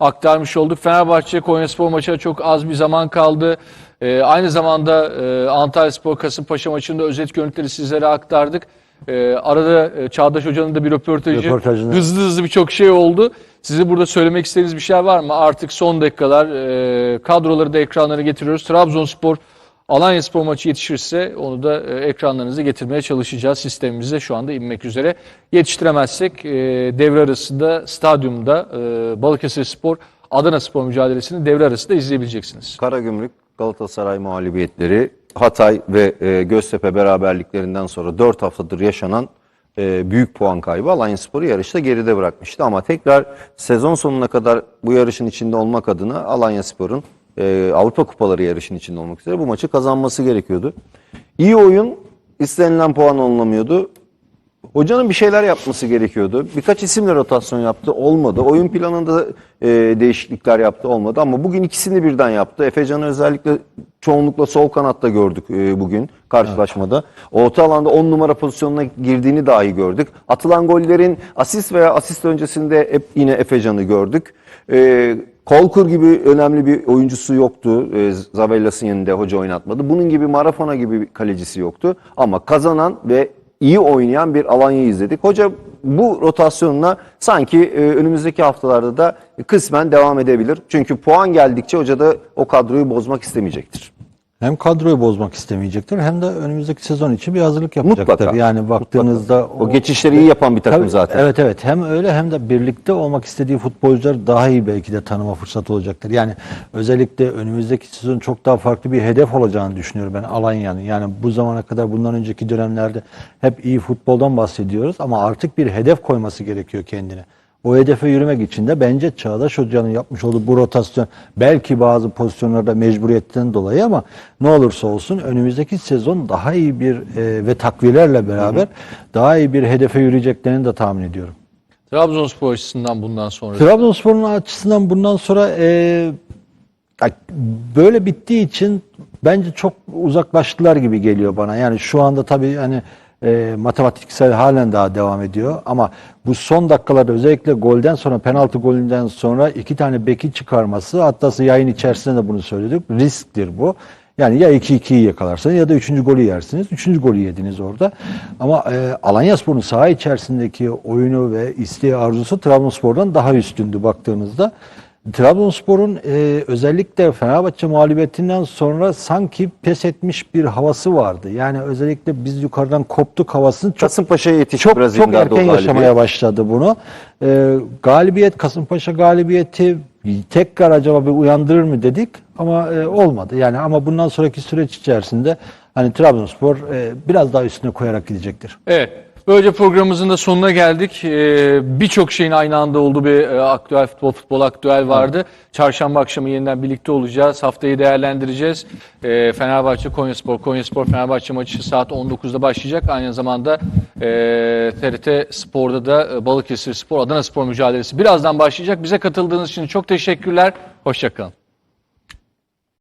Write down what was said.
aktarmış olduk. Fenerbahçe Konyaspor maçına çok az bir zaman kaldı. Ee, aynı zamanda e, Antalyaspor Kasımpaşa maçında özet görüntüleri sizlere aktardık. Ee, arada e, Çağdaş Hoca'nın da bir röportajı, Röportajını- hızlı hızlı birçok şey oldu. Size burada söylemek istediğiniz bir şey var mı? Artık son dakikalar e, kadroları da ekranlara getiriyoruz. Trabzonspor Alanya Spor maçı yetişirse onu da e, ekranlarınıza getirmeye çalışacağız. Sistemimize şu anda inmek üzere. Yetiştiremezsek e, devre arasında stadyumda e, Balıkesir Spor Adana Spor mücadelesini devre arasında izleyebileceksiniz. Karagümrük Galatasaray mağlubiyetleri, Hatay ve Göztepe beraberliklerinden sonra 4 haftadır yaşanan büyük puan kaybı Alanyaspor'u yarışta geride bırakmıştı. Ama tekrar sezon sonuna kadar bu yarışın içinde olmak adına Alanyaspor'un e, Avrupa Kupaları yarışın içinde olmak üzere bu maçı kazanması gerekiyordu. İyi oyun, istenilen puan alınamıyordu. Hocanın bir şeyler yapması gerekiyordu. Birkaç isimle rotasyon yaptı, olmadı. Oyun planında e, değişiklikler yaptı, olmadı. Ama bugün ikisini birden yaptı. Efecan'ı özellikle çoğunlukla sol kanatta gördük e, bugün karşılaşmada. Orta alanda 10 numara pozisyonuna girdiğini dahi gördük. Atılan gollerin asist veya asist öncesinde hep yine Efecan'ı gördük. E, Kolkur gibi önemli bir oyuncusu yoktu. E, Zavellas'ın yanında hoca oynatmadı. Bunun gibi Marafona gibi bir kalecisi yoktu. Ama kazanan ve iyi oynayan bir Alanya'yı izledik. Hoca bu rotasyonla sanki e, önümüzdeki haftalarda da kısmen devam edebilir. Çünkü puan geldikçe hoca da o kadroyu bozmak istemeyecektir. Hem kadroyu bozmak istemeyecektir hem de önümüzdeki sezon için bir hazırlık yapacaktır. Mutlaka. Yani baktığınızda O geçişleri iyi yapan bir takım Tabii, zaten. Evet evet hem öyle hem de birlikte olmak istediği futbolcular daha iyi belki de tanıma fırsatı olacaktır. Yani özellikle önümüzdeki sezon çok daha farklı bir hedef olacağını düşünüyorum ben Alanya'nın. Yani bu zamana kadar bundan önceki dönemlerde hep iyi futboldan bahsediyoruz ama artık bir hedef koyması gerekiyor kendine. O hedefe yürümek için de bence Çağdaş Hoca'nın yapmış olduğu bu rotasyon belki bazı pozisyonlarda mecburiyetten dolayı ama ne olursa olsun önümüzdeki sezon daha iyi bir e, ve takviyelerle beraber daha iyi bir hedefe yürüyeceklerini de tahmin ediyorum. Trabzonspor açısından bundan sonra. Trabzonspor'un açısından bundan sonra e, böyle bittiği için bence çok uzaklaştılar gibi geliyor bana. Yani şu anda tabii hani e, matematiksel halen daha devam ediyor ama bu son dakikalarda özellikle golden sonra penaltı golünden sonra iki tane beki çıkarması hatta yayın içerisinde de bunu söyledik risktir bu. Yani ya 2-2'yi yakalarsınız ya da 3. golü yersiniz. 3. golü yediniz orada. Ama e, Alanyaspor'un saha içerisindeki oyunu ve isteği arzusu Trabzonspor'dan daha üstündü baktığınızda. Trabzonspor'un e, özellikle Fenerbahçe mağlubiyetinden sonra sanki pes etmiş bir havası vardı. Yani özellikle biz yukarıdan koptuk havasını çok Kasımpaşa'ya yetişti çok biraz çok erken yaşamaya başladı bunu. Ee, galibiyet Kasımpaşa galibiyeti tekrar acaba bir uyandırır mı dedik ama e, olmadı. Yani ama bundan sonraki süreç içerisinde hani Trabzonspor e, biraz daha üstüne koyarak gidecektir. Evet. Böylece programımızın da sonuna geldik. Ee, Birçok şeyin aynı anda olduğu bir e, aktüel futbol, futbol aktüel vardı. Çarşamba akşamı yeniden birlikte olacağız. Haftayı değerlendireceğiz. Ee, Fenerbahçe Konyaspor, Konyaspor Fenerbahçe maçı saat 19'da başlayacak. Aynı zamanda e, TRT Spor'da da e, Balıkesir Spor, Adana Spor mücadelesi birazdan başlayacak. Bize katıldığınız için çok teşekkürler. Hoşçakalın.